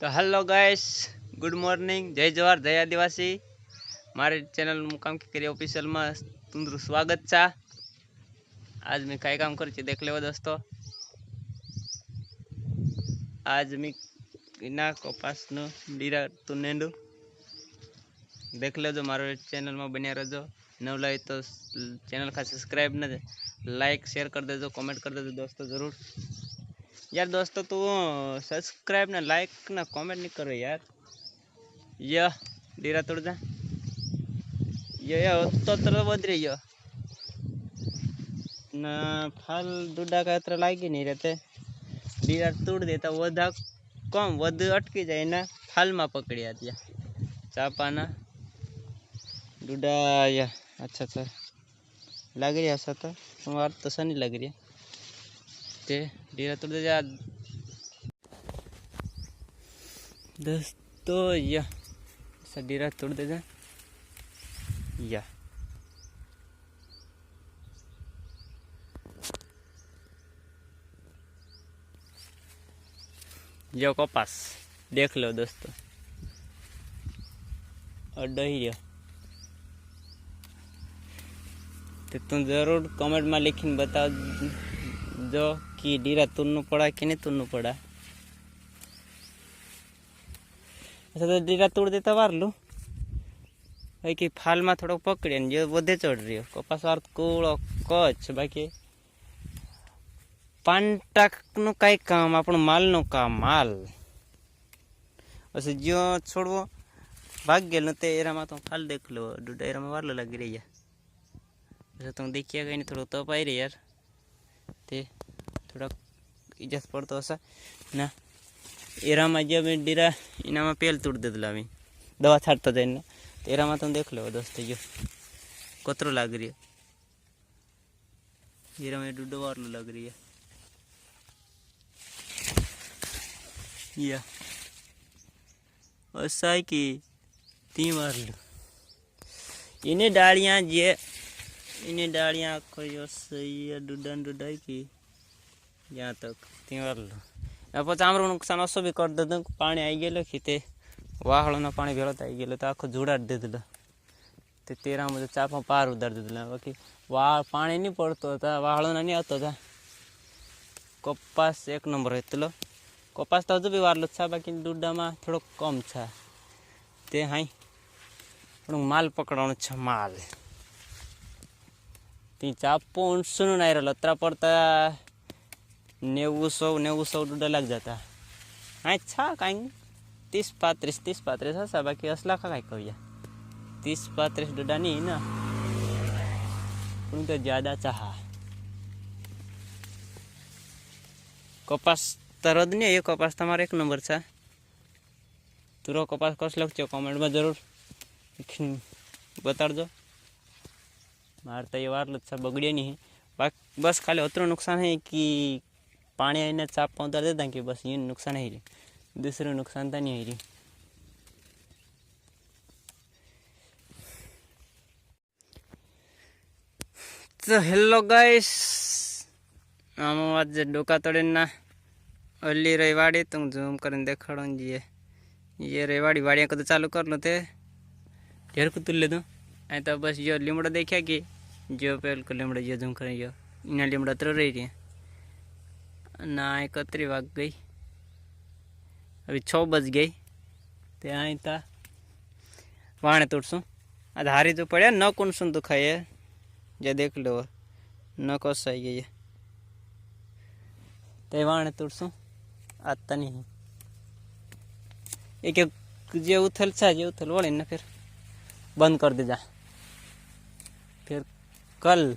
તો hello guys good morning જય જવાહર, જય આદિવાસી. મારી ચેનલ મુકામ કરી ઓફિશિયલમાં તુંદરું સ્વાગત છે. આજ મેં કાંઈ કામ કરી છે, દેખ લેવો દોસ્તો. આજ મેં ના કપાસનું ડીરા તું નેડું. દેખ લેજો, મારો ચેનલમાં બન્યા રહેજો. નવ લાવી તો ચેનલ ખાસ સબસ્ક્રાઈબ ન લાઈક શેર કરી દેજો કોમેન્ટ કરી દેજો દોસ્તો, જરૂર. यार दोस्तों, तू सब्सक्राइब ना लाइक ना कमेंट नहीं करो यार। यह डीरा तोड़ जा ये ये तो तरह बद रही है ना, फल दूधा का तरह लागी नहीं रहते। डीरा तोड़ देता वधा कम वध अटकी जाए ना, फल में पकड़ी आती है चापाना दूधा या अच्छा अच्छा। लग रही है ऐसा तो? तुम्हारा तो सा नहीं लग रही है। ते डीरा तोड़ दे जा। दोस्तों या, ऐसा डीरा दे जा। या। जो कपास देख लो दोस्तों। और जो तो तुम ज़रूर कमेंट में लिखीने बताओ, जो कि डीरा तुरनु पड़ा कि नहीं तुरनु पड़ा अच्छा तो डीरा तोड़ देता वार लू भाई कि फाल में थोड़ा पकड़े ने जो વધે ચડ રહ્યો કપાસ વાર કોળો કચ્છ બાકી પાંટાકનું કાંઈ કામ આપણું માલનું કામ માલ પછી જો છોડવો ભાગ ગયેલો તે એરામાં તો ફાલ દેખ લો ડૂડા એરામાં વારલો લાગી રહી अच्छा तुम देखिए कहीं थोड़ा तप आई रही यार તે થોડાક ઇજાસ પડતો હશે ના એરામાં જે અમે ડીરા એનામાં પેલ તૂટ દીધેલા અમે દવા છાંટતો જઈને તો એરામાં તમે દેખ લો દોસ્ત જો કતરો લાગી રહ્યો એરામાં ડૂડો વારલું લાગી રહ્યો યા અસાય કે તી મારલું એને ડાળિયા જે એને ડાળિયા આખો જો સહી ડૂડા ડૂડા की यहाँ तक तिवर પછી આમરું નુકસાન ઓછું બી કરી દીધું પાણી આવી ગયેલું ખીતે વાહળોનો પાણી ભેળો આવી ગયેલો તો આખું જોડાડી દીધેલો તે તેરા મુજબ ચાપા પાર ઉતારી દીધેલો બાકી વાળ પાણી નહીં પડતો હતા વાહળોના નહીં આવતો હતા કપાસ એક નંબર એટલો કપાસ તો હજુ બી વારલો છે બાકી દુડામાં થોડોક કમ છે તે હાઈ પણ માલ પકડવાનો છે માલ તે ચાપો ઊંસું નહીં રહેલો અત્રા પડતા नेऊ सौ नेऊ सौ डुडा लाग जाता हाय छा काय तीस पात्रीस तीस पात्रीस असा बाकी असला का काय करूया तीस पात्रीस डुडा नाही ना पण तो ज्यादाचा हा કપાસ તરત નહીં એ કપાસ તમારો એક નંબર છે તુરો કપાસ કસ લખજો કોમેન્ટમાં જરૂર બતાડજો મારે તો એ વારલું જ છે બગડે નહીં બાક બસ ખાલી અતરું નુકસાન है कि पानी आने चाप उतार देता कि बस ये नुकसान है दूसरे नुकसान तो नहीं है તો હેલો ગાઈસ આમાં વાત જે ડોકા તળીના અલી રહી વાડી તો હું ઝૂમ કરીને દેખાડો જઈએ ये रेवाड़ी वाड़ियाँ कद चालू कर लो थे ढेर को तुल ले दो ऐ तो बस जो लिमड़ा देखा कि जो पेल को लिमड़ा जो झूम करें जो इन्हें लिमड़ा तो रही रही ना एकत्री वाग गई। अभी छः बज गई। ते आई था वाणे तोड़सू। आज हारी जो पड़े, न कौन सुन तो खाए जे देख लो न कस आई गई ते वाणे तोड़सू। आता नहीं। एक जे उथल छा, जे उथल वळे ना फिर बंद कर दे जा। फिर कल।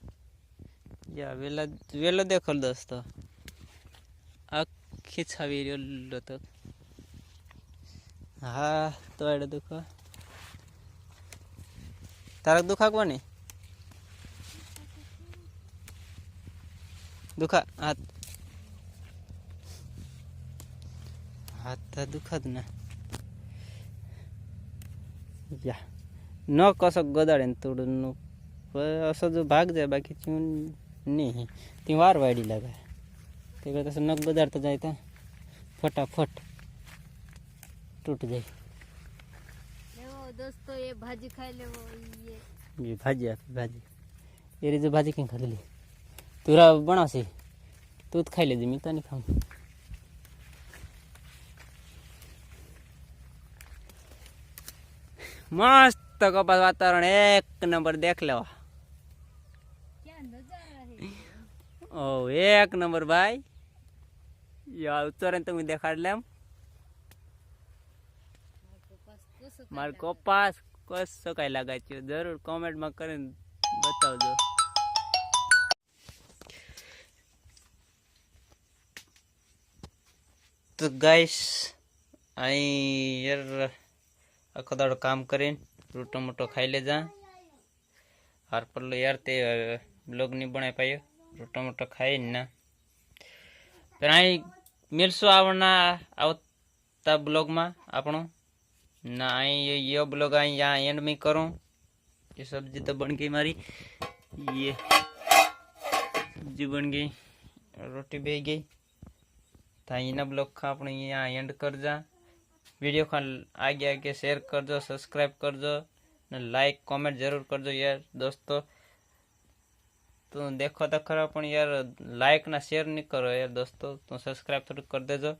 યા વેલા વેલો દેખો દોસ્તો આખી છાવી રહ્યો તો હા તો એડે દુખો તારક દુખા કોને દુખા હાથ હાથ તો દુખા જ ને યા ન કશો ગદાડે ને થોડું નું असं जो भाग जाय बाकीची નહીં તી વાર વાડી લાગે. તે કરતા નખ બજારતો જાય તો ફટાફટ. તૂટ જાય. દોસ્તો એ ભાજી ખાઈ લેવો એ. ભાજી આપી ભાજી. એ રીતે ભાજી કંઈ ખાધેલી? તુરા બનાવશે. તું જ ખાઈ લેજે મેં તો નહીં ખાવું મસ્ત કપાસ વાતાવરણ એક નંબર દેખ લેવા. क्या नजारा है ઓ એક નંબર ભાઈ યા ઉત્તર તમે દેખાડલે એમ મારો કપાસ કશો કઈ લાગાય છે જરૂર કોમેન્ટમાં કરીને બતાવજો તો ગાઈસ અહીં યાર આખો દાડો કામ કરીને રોટો મોટો ખાઈ લેજા હાર પડલો યાર તે ब्लॉग नहीं बनाई पायो रोटा मोटा खाए ना तर आई मिलसु आवना आवता ब्लॉग में आपनो ना आई ये यो ब्लॉग आई यहाँ एंड में करूँ ये सब्ज़ी तो बन गई मारी ये सब्ज़ी बन गई रोटी बह गई था इना ब्लॉग का अपने यहाँ एंड कर जा वीडियो का आगे आगे शेयर कर दो सब्सक्राइब कर दो लाइक कमेंट ज़रूर कर दो यार दोस्तों તો દેખો તો ખરા પણ યાર લાઈક ના શેર નહીં કરો યાર દોસ્તો તો સબસ્ક્રાઈબ થોડુંક કરી દેજો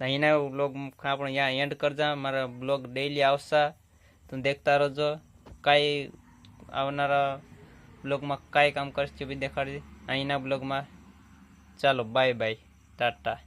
અહીંના બ્લોગ આપણે અહીંયા એન્ડ કરજા મારા બ્લોગ ડેઈલી આવશે તો દેખતા રહેજો કાંઈ આવનારા બ્લોગમાં કાંઈ કામ કરશે બી દેખાડજે અહીંના બ્લોગમાં ચાલો બાય બાય ટાટા